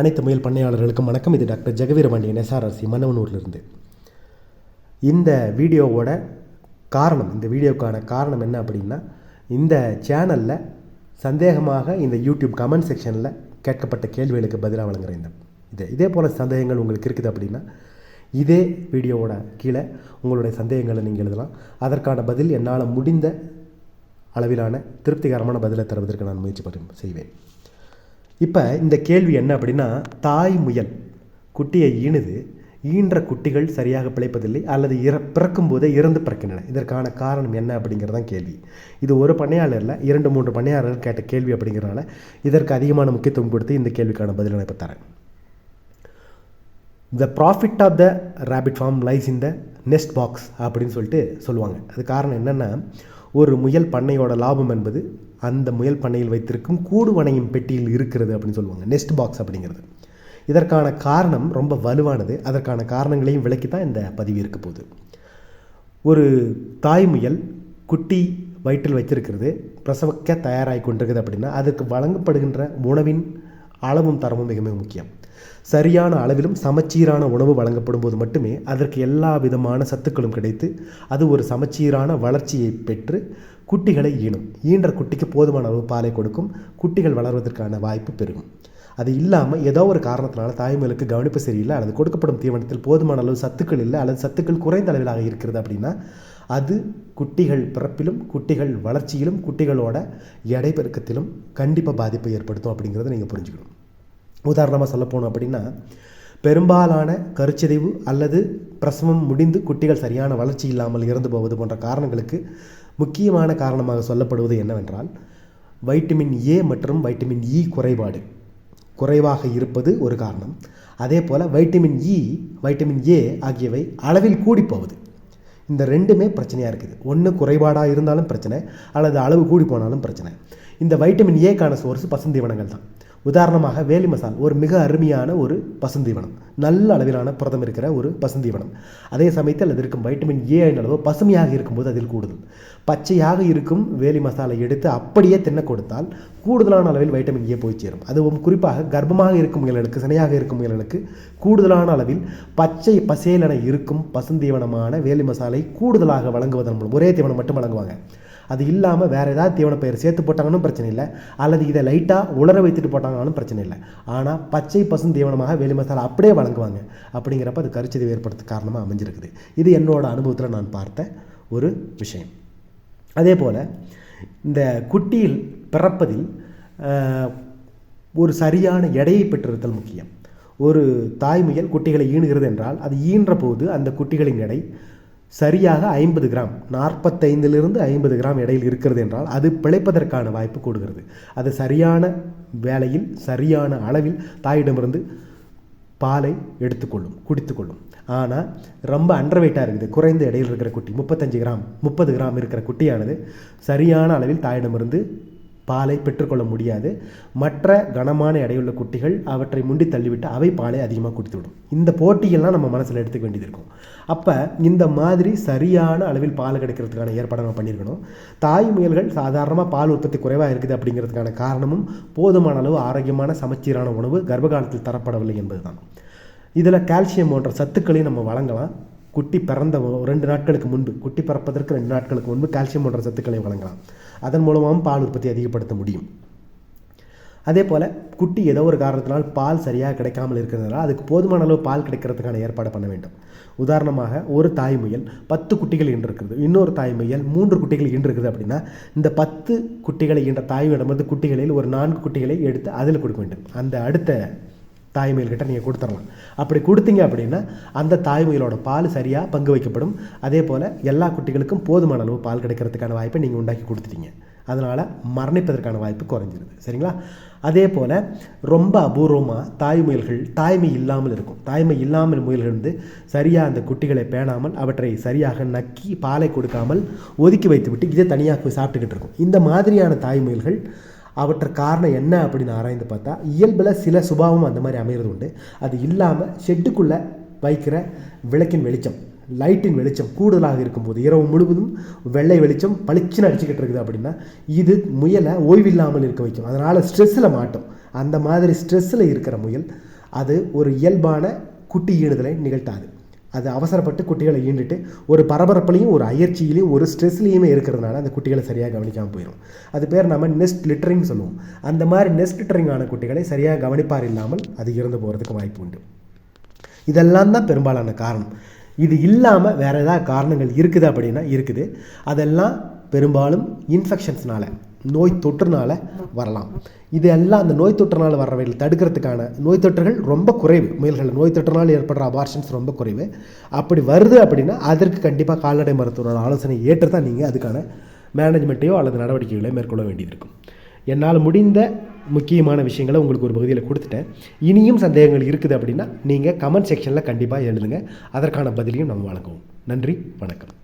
அனைத்து முயல் பண்ணையாளர்களுக்கும் வணக்கம். இது டாக்டர் ஜெகவீரபாண்டியன் எஸ்ஆர்ஆர்சி மன்னவனூர்லேருந்து. இந்த வீடியோவோட காரணம் இந்த வீடியோக்கான காரணம் என்ன அப்படின்னா இந்த சேனலில் சந்தேகமாக இந்த யூடியூப் கமெண்ட் செக்ஷனில் கேட்கப்பட்ட கேள்விகளுக்கு பதிலாக வழங்குகிறேன் இந்த இது. இதே போல் சந்தேகங்கள் உங்களுக்கு இருக்குது அப்படின்னா இதே வீடியோவோட கீழே உங்களுடைய சந்தேகங்களை நீங்கள் எழுதலாம். அதற்கான பதில் என்னால் முடிந்த அளவிலான திருப்திகரமான பதிலை தருவதற்கு நான் முயற்சி பண்ண செய்வேன். இப்போ இந்த கேள்வி என்ன அப்படின்னா தாய் முயல். குட்டியை ஈணுது. ஈன்ற குட்டிகள் சரியாக பிழைப்பதில்லை அல்லது இற பிறக்கும் போதே இறந்து பிறக்கின்றன. இதற்கான காரணம் என்ன அப்படிங்கிறது தான் கேள்வி. இது ஒரு பண்ணையாளரில் இரண்டு மூன்று பண்ணையாளர்கள் கேட்ட கேள்வி அப்படிங்கிறனால இதற்கு அதிகமான முக்கியத்துவம் கொடுத்து இந்த கேள்விக்கான பதிலை நான் இப்போ தரேன். The profit of the rabbit farm lies in the nest box அப்படின்னு சொல்லிட்டு சொல்லுவாங்க. அது காரணம் என்னென்னா ஒரு முயல் பண்ணையோட லாபம் என்பது அந்த முயல் பண்ணையில் வைத்திருக்கும் கூடு வணையும் பெட்டியில் இருக்கிறது அப்படின்னு சொல்லுவாங்க நெஸ்ட் பாக்ஸ் அப்படிங்கிறது. இதற்கான காரணம் ரொம்ப வலுவானது. அதற்கான காரணங்களையும் விளக்கி தான் இந்த பதிவு இருக்க போகுது. ஒரு தாய் முயல் குட்டி வயிற்றில் வச்சிருக்கிறது பிரசவக்க தயாராகி கொண்டிருக்குது அப்படின்னா அதுக்கு வழங்கப்படுகின்ற உணவின் அளவும் தரமும் மிக மிக முக்கியம். சரியான அளவிலும் சமச்சீரான உணவு வழங்கப்படும் போது மட்டுமே அதற்கு எல்லா விதமான சத்துக்களும் கிடைத்து அது ஒரு சமச்சீரான வளர்ச்சியை பெற்று குட்டிகளை ஈனும் ஈன்ற குட்டிக்கு போதுமான அளவு பாலை கொடுக்கும். குட்டிகள் வளர்வதற்கான வாய்ப்பு பெருகும் அது இல்லாமல் ஏதோ ஒரு காரணத்தினால தாய்மொழிக்கு கவனிப்பு சரியில்லை அல்லது கொடுக்கப்படும் தீவனத்தில் போதுமான அளவு சத்துக்கள் இல்லை அல்லது சத்துக்கள் குறைந்த அளவிலாக இருக்கிறது அப்படின்னா அது குட்டிகள் பிறப்பிலும் குட்டிகள் வளர்ச்சியிலும் குட்டிகளோட எடை பெருக்கத்திலும் கண்டிப்பாக பாதிப்பை ஏற்படுத்தும் அப்படிங்கிறத நீங்கள் புரிஞ்சுக்கணும். உதாரணமாக சொல்லப்போனோம் அப்படின்னா பெரும்பாலான கருச்சிதைவு அல்லது பிரசவம் முடிந்து குட்டிகள் சரியான வளர்ச்சி இல்லாமல் இறந்து போவது போன்ற காரணங்களுக்கு முக்கியமான காரணமாக சொல்லப்படுவது என்னவென்றால் வைட்டமின் ஏ மற்றும் வைட்டமின் இ குறைபாடு. குறைவாக இருப்பது ஒரு காரணம். அதே போல் வைட்டமின் இ வைட்டமின் ஏ ஆகியவை அளவில் கூடிப்போவது இந்த ரெண்டுமே பிரச்சனையாக இருக்குது. ஒன்று குறைபாடாக இருந்தாலும் பிரச்சனை அல்லது அளவு கூடி போனாலும் பிரச்சனை. இந்த வைட்டமின் ஏக்கான சோர்ஸ் பசுந்தீவனங்கள் தான். உதாரணமாக வேலி மசால் ஒரு மிக அருமையான ஒரு பசுந்தீவனம் நல்ல அளவிலான புரதம் இருக்கிற ஒரு பசுந்தீவனம் அதே சமயத்தில் அது இருக்கும் வைட்டமின் ஏ அளவு பசுமையாக இருக்கும்போது அதில் கூடுதல். பச்சையாக இருக்கும் வேலி மசாலை எடுத்து அப்படியே தின்ன கொடுத்தால் கூடுதலான அளவில் வைட்டமின் ஏ போய் சேரும். அதுவும் குறிப்பாக கர்ப்பமாக இருக்கும் முயல்களுக்கு சினையாக இருக்கும் முயல்களுக்கு கூடுதலான அளவில் பச்சை பசேலென இருக்கும் பசுந்தீவனமான வேலி மசாலை கூடுதலாக வழங்குவதன் மூலம் ஒரே தீவனம் மட்டும் வழங்குவாங்க. அது இல்லாமல் வேறு ஏதாவது தீவன பயிர் சேர்த்து போட்டாங்கன்னு பிரச்சனை இல்லை. அல்லது இதை லைட்டாக உலர வைத்துட்டு போட்டாங்கன்னு பிரச்சனை இல்லை. ஆனால் பச்சை பசும் தீவனமாக வெளி மசாலா அப்படியே வழங்குவாங்க அப்படிங்கிறப்ப அது கருச்சிதை ஏற்படுத்த காரணமாக அமைஞ்சிருக்குது. இது என்னோடய அனுபவத்தில் நான் பார்த்த ஒரு விஷயம். அதே போல் இந்த குட்டியில் பிறப்பதில் ஒரு சரியான எடையை பெற்றிருத்தல் முக்கியம். ஒரு தாய்முயல் குட்டிகளை ஈணுகிறது என்றால் அது ஈன்ற போது அந்த குட்டிகளின் எடை சரியாக ஐம்பது கிராம் நாற்பத்தைந்திலிருந்து ஐம்பது கிராம் இடையில் இருக்கிறது என்றால் அது பிழைப்பதற்கான வாய்ப்பு கூடுகிறது. அது சரியான வேலையில் சரியான அளவில் தாயிடமிருந்து பாலை எடுத்துக்கொள்ளும் குடித்துக்கொள்ளும். ஆனால் ரொம்ப அண்டர் வெயிட்டாக இருக்குது. குறைந்த இடையில் இருக்கிற குட்டி முப்பத்தஞ்சு கிராம் முப்பது கிராம் இருக்கிற குட்டியானது சரியான அளவில் தாயிடமிருந்து பாலை பெற்றுக்கொள்ள முடியாது. மற்ற கனமான எடையுள்ள குட்டிகள் அவற்றை முண்டி தள்ளிவிட்டு அவை பாலை அதிகமாக கொடுத்துவிடும். இந்த போட்டியெல்லாம் நம்ம மனசில் எடுத்துக்க வேண்டியது இருக்கும். அப்போ இந்த மாதிரி சரியான அளவில் பால் கிடைக்கிறதுக்கான ஏற்பாடு நம்ம பண்ணியிருக்கணும். தாய் முயல்கள் சாதாரணமாக பால் உற்பத்தி குறைவாக இருக்குது அப்படிங்கிறதுக்கான காரணமும் போதுமான அளவு ஆரோக்கியமான சமச்சீரான உணவு கர்ப்பகாலத்தில் தரப்படவில்லை என்பது தான் இதில் கால்சியம் போன்ற சத்துக்களையும் நம்ம வழங்கலாம். குட்டி பிறந்த ரெண்டு நாட்களுக்கு முன்பு குட்டி பிறப்பதற்கு ரெண்டு நாட்களுக்கு முன்பு கால்சியம் போன்ற சத்துக்களை வழங்கலாம். அதன் மூலமாகவும் பால் உற்பத்தி அதிகப்படுத்த முடியும். அதே போல் குட்டி ஏதோ ஒரு காரணத்தினால் பால் சரியாக கிடைக்காமல் இருக்கிறதுனால அதுக்கு போதுமான அளவு பால் கிடைக்கிறதுக்கான ஏற்பாடு பண்ண வேண்டும். உதாரணமாக ஒரு தாய் முயல் பத்து குட்டிகள் ஈன்றிருக்கிறது. இன்னொரு தாய் முயல் மூன்று குட்டிகள் ஈன்றிருக்குது அப்படின்னா இந்த பத்து குட்டிகளை ஈன்ற தாய்மையிடமிருந்து குட்டிகளில் ஒரு நான்கு குட்டிகளை எடுத்து அதில் கொடுக்க வேண்டும். அந்த அடுத்த தாய்மையில்கிட்ட நீங்கள் கொடுத்துடலாம் அப்படி கொடுத்தீங்க அப்படின்னா அந்த தாய்மையிலோட பால் சரியாக பங்கு வைக்கப்படும். அதே போல் எல்லா குட்டிகளுக்கும் போதுமான அளவு பால் கிடைக்கிறதுக்கான வாய்ப்பை நீங்கள் உண்டாக்கி கொடுத்துட்டீங்க. அதனால் மரணிப்பதற்கான வாய்ப்பு குறைஞ்சிருது. சரிங்களா? அதே போல் ரொம்ப அபூர்வமாக தாய் முயல்கள் தாய்மை இல்லாமல் இருக்கும். தாய்மை இல்லாமல் முயல்கள் வந்து சரியாக அந்த குட்டிகளை பேணாமல் அவற்றை சரியாக நக்கி பாலை கொடுக்காமல் ஒதுக்கி வைத்துவிட்டு இதை தனியாக போய் சாப்பிட்டுக்கிட்டு இருக்கும். இந்த மாதிரியான தாய் முயல்கள் அவற்றை காரணம் என்ன அப்படின்னு ஆராய்ந்து பார்த்தா இயல்பில் சில சுபாவம் அந்த மாதிரி அமைகிறது உண்டு. அது இல்லாமல் ஷெட்டுக்குள்ளே வைக்கிற விளக்கின் வெளிச்சம் லைட்டின் வெளிச்சம் கூடுதலாக இருக்கும்போது இரவு முழுவதும் வெள்ளை வெளிச்சம் பளிச்சுன்னு அடிச்சுக்கிட்டு இருக்குது அப்படின்னா இது முயலை ஓய்வில்லாமல் இருக்க வைக்கும். அதனால் ஸ்ட்ரெஸ்ஸில் மாட்டும். அந்த மாதிரி ஸ்ட்ரெஸ்ஸில் இருக்கிற முயல் அது ஒரு இயல்பான குட்டி ஈடுதலை நிகழ்த்தாது. அது அவசரப்பட்டு குட்டிகளை ஈண்டுட்டு ஒரு பரபரப்புலையும் ஒரு அயற்சியிலையும் ஒரு ஸ்ட்ரெஸ்லேயுமே இருக்கிறதுனால அந்த குட்டிகளை சரியாக கவனிக்காமல் போயிடும் அது பேர் நம்ம நெஸ்ட் லிட்டரிங் சொல்லுவோம். அந்த மாதிரி நெஸ்ட் லிட்டரிங் ஆன குட்டிகளை சரியாக கவனிப்பார் இல்லாமல் அது இறந்து போகிறதுக்கு வாய்ப்பு உண்டு. இதெல்லாம் தான் பெரும்பாலான காரணம். இது இல்லாமல் வேறு ஏதாவது காரணங்கள் இருக்குது அப்படின்னா இருக்குது. அதெல்லாம் பெரும்பாலும் இன்ஃபெக்ஷன்ஸ்னால நோய் தொற்றுனால் வரலாம். இது எல்லாம் அந்த நோய் தொற்றுனால் வர்றவைகள் தடுக்கிறதுக்கான நோய் தொற்றுகள் ரொம்ப குறைவு. முயல்கள் நோய் தொற்றுனால் ஏற்படுற அபார்ஷன்ஸ் ரொம்ப குறைவு. அப்படி வருது அப்படின்னா அதற்கு கண்டிப்பாக கால்நடை மருத்துவரோட ஆலோசனை ஏற்று தான் நீங்கள் அதுக்கான மேனேஜ்மெண்ட்டையோ அல்லது நடவடிக்கைகளை மேற்கொள்ள வேண்டியிருக்கும். என்னால் முடிந்த முக்கியமான விஷயங்களை உங்களுக்கு ஒரு பகுதியில் கொடுத்துட்டேன். இனியும் சந்தேகங்கள் இருக்குது அப்படின்னா நீங்கள் கமெண்ட் செக்ஷனில் கண்டிப்பாக எழுதுங்க. அதற்கான பதிலையும் நம்ம வழங்குவோம். நன்றி வணக்கம்.